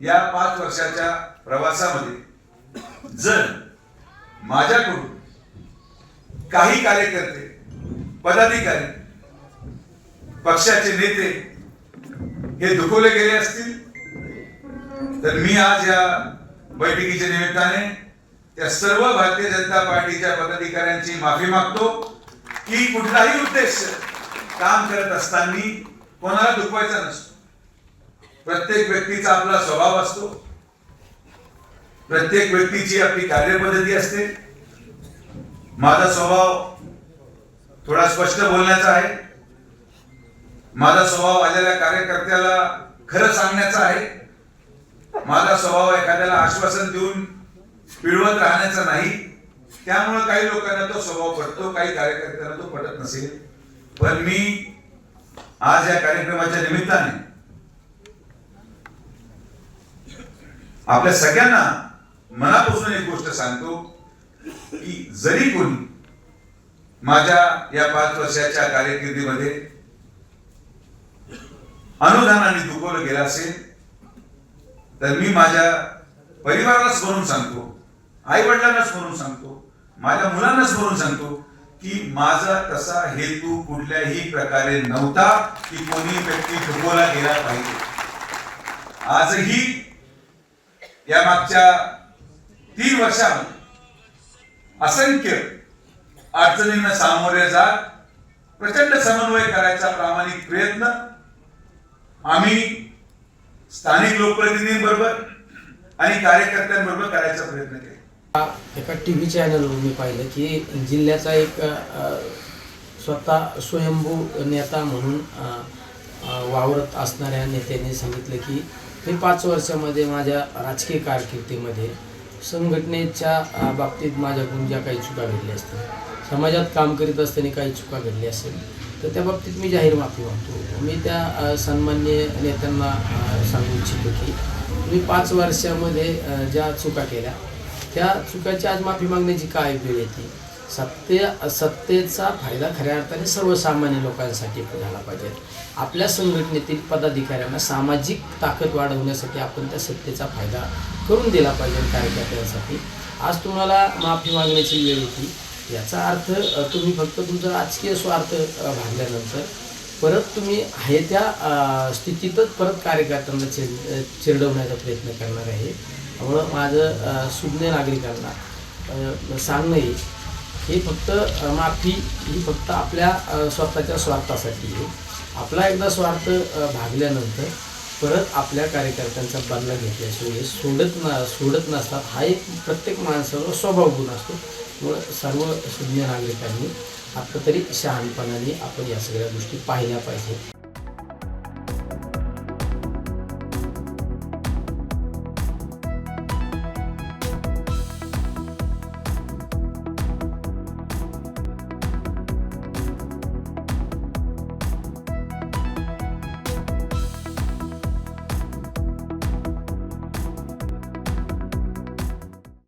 या पाच वर्षाच्या प्रवासामध्ये जर माझ्याकडून काही कार्यकर्ते पदाधिकारी पक्षाचे नेते हे दुखवले गेले असतील तर मी आज या बैठकीच्या निमित्ताने त्या सर्व भारतीय जनता पार्टीच्या पदाधिकाऱ्यांची माफी मागतो की कुठलाही उद्देश काम करत असताना कोणाला दुखवायचा नसतो. प्रत्येक व्यक्तीचा आपला स्वभाव असतो. प्रत्येक व्यक्तीची आपली कार्यपद्धती असते. माझा स्वभाव थोडा स्पष्ट बोलण्याचा आहे. माझा स्वभाव आलेल्या कार्यकर्त्याला खरं सांगण्याचा आहे. माझा स्वभाव एखाद्याला आश्वासन देऊन पिळवत राहण्याचा नाही. त्यामुळे काही लोकांना तो स्वभाव पडतो काही कार्यकर्त्यांना तो पटत नसेल. पण मी आज या कार्यक्रमाच्या निमित्ताने आपल्या सगळ्यांना मनापासून एक गोष्ट सांगतो की जरी कोणी माझ्या या पाच वर्षाच्या कारकिर्दीमध्ये अनुदानाने दुखवलं गेलं असेल तर मी माझ्या परिवाराला स्मरून सांगतो आई वडिलांना स्मरून सांगतो माझ्या मुलांना स्मरून सांगतो की माझा तसा हेतू कुठल्याही प्रकारे नव्हता की कोणी व्यक्ती दुखवला गेला पाहिजे. आजही या मागच्या तीन वर्षामध्ये असंख्य अडचणींना सामोरे जात प्रचंड समन्वय करायचा प्रामाणिक प्रयत्न. आम्ही स्थानिक लोकप्रतिनिधींबरोबर आणि कार्यकर्त्यांबरोबर करायचा प्रयत्न केला. एका टी व्ही चॅनलवर मी पाहिलं की जिल्ह्याचा एक स्वतः स्वयंभू नेता म्हणून वावरत असणाऱ्या नेत्याने सांगितलं की मी पाच वर्षामध्ये माझ्या राजकीय कारकिर्दीमध्ये संघटनेच्या बाबतीत माझ्याकडून ज्या काही चुका घडल्या असतील समाजात काम करीत असताना काही चुका घडल्या असेल तर त्या बाबतीत मी जाहीर माफी मागतो. मी त्या सन्मान्य नेत्यांना सांगू इच्छितो की मी पाच वर्षामध्ये ज्या चुका केल्या त्या चुकाची आज माफी मागण्याची काय वेळ येते? सत्य सत्तेचा फायदा खऱ्या अर्थाने सर्वसामान्य लोकांसाठी झाला पाहिजे. आपल्या संघटनेतील पदाधिकाऱ्यांना सामाजिक ताकद वाढवण्यासाठी आपण त्या सत्तेचा फायदा करून दिला पाहिजे कार्यकर्त्यांसाठी. आज तुम्हाला माफी मागण्याची वेळ होती. याचा अर्थ तुम्ही फक्त तुमचा राजकीय स्वार्थ भागल्यानंतर परत तुम्ही आहे त्या स्थितीतच परत कार्यकर्त्यांना चिर चिरडवण्याचा प्रयत्न करणार आहे. त्यामुळं माझं सुज्ञ नागरिकांना सांगणं हे फक्त माफी ही फक्त आपल्या स्वतःच्या स्वार्थासाठी आहे. आपला एकदा स्वार्थ भागल्यानंतर परत आपल्या कार्यकर्त्यांचा बदला घेतल्याशिवाय हे सोडत न सोडत नसतात. हा एक प्रत्येक माणसाचा स्वभाव गुण असतो. त्यामुळं सर्व शून्य नागरिकांनी आता तरी शहाणपणाने आपण या सगळ्या गोष्टी पाहिल्या पाहिजे